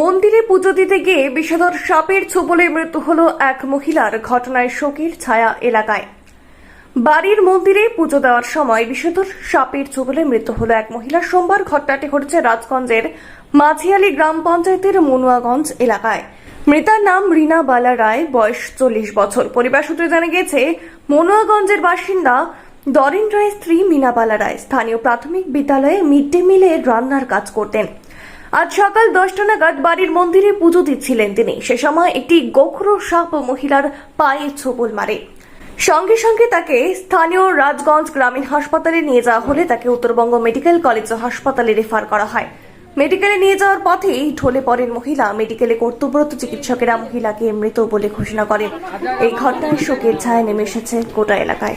মন্দিরে পুজো দিতে গিয়ে বিষধর সাপের ছোবলে মৃত্যু হল এক মহিলার ঘটনায় শোকের ছায়া এলাকায়। বাড়ির মন্দিরে পুজো দেওয়ার সময় বিষধর সাপের ছোবলে মৃত্যু হল এক মহিলার। সোমবার ঘটনাটি ঘটেছে রাজগঞ্জের মাঝিয়ালি গ্রাম পঞ্চায়েতের মনুয়াগঞ্জ এলাকায়। মৃতার নাম রীনা বালা রায়, বয়স চল্লিশ বছর। পরিবার সূত্রে জানা গিয়েছে, মনুয়াগঞ্জের বাসিন্দা দরেন রায়ের স্ত্রী মীনাবালা রায় স্থানীয় প্রাথমিক বিদ্যালয়ে মিড ডে মিলে রান্নার কাজ করতেন। আজ সকাল দশটা নাগাদ বাড়ির মন্দিরে পুজো দিচ্ছিলেন তিনি। সে সময় একটি গোখরো সাপ মহিলার পায়ে ছোবল মারে। সঙ্গে সঙ্গে তাকে স্থানীয় রাজগঞ্জ গ্রামীণ হাসপাতালে নিয়ে যাওয়া হলে তাকে উত্তরবঙ্গ মেডিকেল কলেজ হাসপাতালে রেফার করা হয়। মেডিকেলে নিয়ে যাওয়ার পথেই ঢলে পড়েন মহিলা। মেডিকেলে কর্তব্যরত চিকিৎসকেরা মহিলাকে মৃত বলে ঘোষণা করেন। এই ঘটনায় শোকের ছায়া নেমে এসেছে গোটা এলাকায়।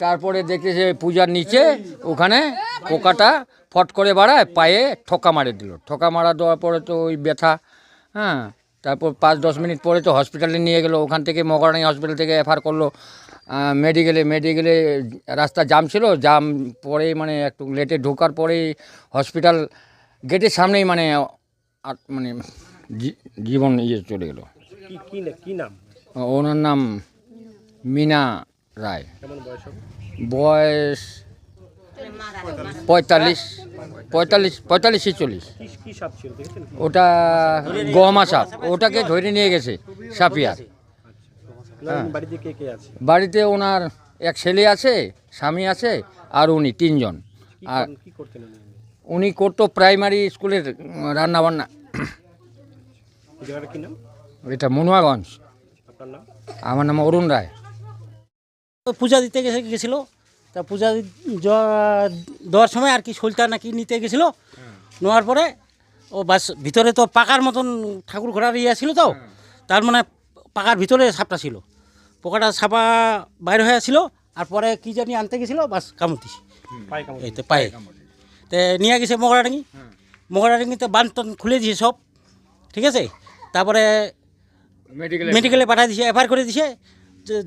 তারপরে দেখতেছে পূজার নিচে ওখানে পোকাটা ফট করে বাড়ায় পায়ে ঠোকা মারে দিল। ঠোকা মারা দেওয়ার পরে তো ওই ব্যথা হ্যাঁ তারপর পাঁচ দশ মিনিট পরে তো হসপিটালে নিয়ে গেলো। ওখান থেকে মগরানি হসপিটাল থেকে এফআর করল। মেডিকেলে মেডিকেলে রাস্তা জাম ছিল। জাম পরে মানে একটু লেটে ঢোকার পরেই হসপিটাল গেটের সামনেই মানে মানে জীবন ইয়ে চলে গেলো। কি নাম? ওনার নাম মিনা। রায়। বয়স পঁয়তাল্লিশ পঁয়তাল্লিশ পঁয়তাল্লিশ ছেচল্লিশ। ওটা গহমা সাপ ওটাকে ধরে নিয়ে গেছে সাপিয়ার আপনার বাড়িতে কে কে আছে? বাড়িতে ওনার এক ছেলে আছে স্বামী আছে আর উনি তিনজন। আর উনি? উনি করতো প্রাইমারি স্কুলের রান্নাবান্না। এটা মনুয়াগঞ্জ। আমার নাম অরুণ রায়। পূজা দিতে গেছে গেছিল। তা পূজা দেওয়ার সময় আর কি শোলটা নাকি নিতে গেছিল। নেওয়ার পরে ও বাস ভিতরে তো পাকার মতন ঠাকুর ঘোড়ার ইয়ে ছিল তো তার মানে পাকার ভিতরে সাপটা ছিল। পোকাটা সাপা বাইরে হয়ে ছিল আর পরে কি জানি আনতে গেছিল বাস কামড় এই তো পায়ে। তে নিয়ে গেছে মগরাডাঙ্গি। মগরাডাঙ্গিতে বান টান খুলে দিয়েছে সব ঠিক আছে? তারপরে মেডিকেলে পাঠিয়ে দিছে এফআইআর করে দিছে যে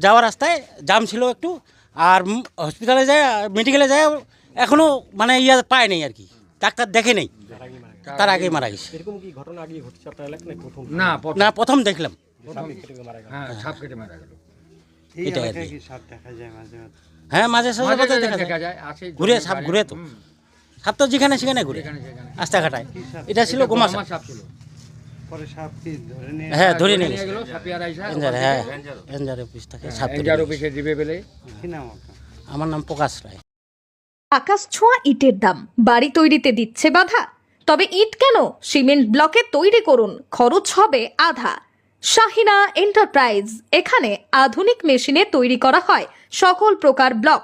যাওয়ার রাস্তায় জাম ছিল একটু আর হসপিটালে যায় মেডিকেলে যায় এখনও মানে ইয়া পায় নেই আর কি। ডাক্তার দেখে নেই। তার আগে মারা গেছে। এরকম কি ঘটনা আগে ঘটছে আপনার এলাকায়? প্রথম। না না প্রথম দেখলাম। সাপ কেটে মারা গেল। হ্যাঁ সাপ কেটে মারা গেল। এটা আর কি। হ্যাঁ মাঝে সাঝে মাঝে সাঝে দেখা যায় ঘুরে সাপ ঘুরে তো। সাপ তো যেখানে সেখানে ঘুরে। আস্তা ঘাটায় এটা ছিল গোমা সাপ ছিল। হ্যাঁ ধরে নিয়ে নিয়ে গেছে গেল এনজার হ্যাঁ এনজার অফিস থাকে। এনজার অফিসে দিবে বলে। কি নাম আপনার? গেছে। আমার নাম প্রকাশ রায়। আকাশ ছোঁয়া ইটের দাম বাড়ি তৈরিতে দিচ্ছে বাধা। তবে ইট কেন? সিমেন্ট ব্লকে তৈরি করুন খরচ হবে আধা। শাহিনা এন্টারপ্রাইজ এখানে আধুনিক মেশিনে তৈরি করা হয় সকল প্রকার ব্লক।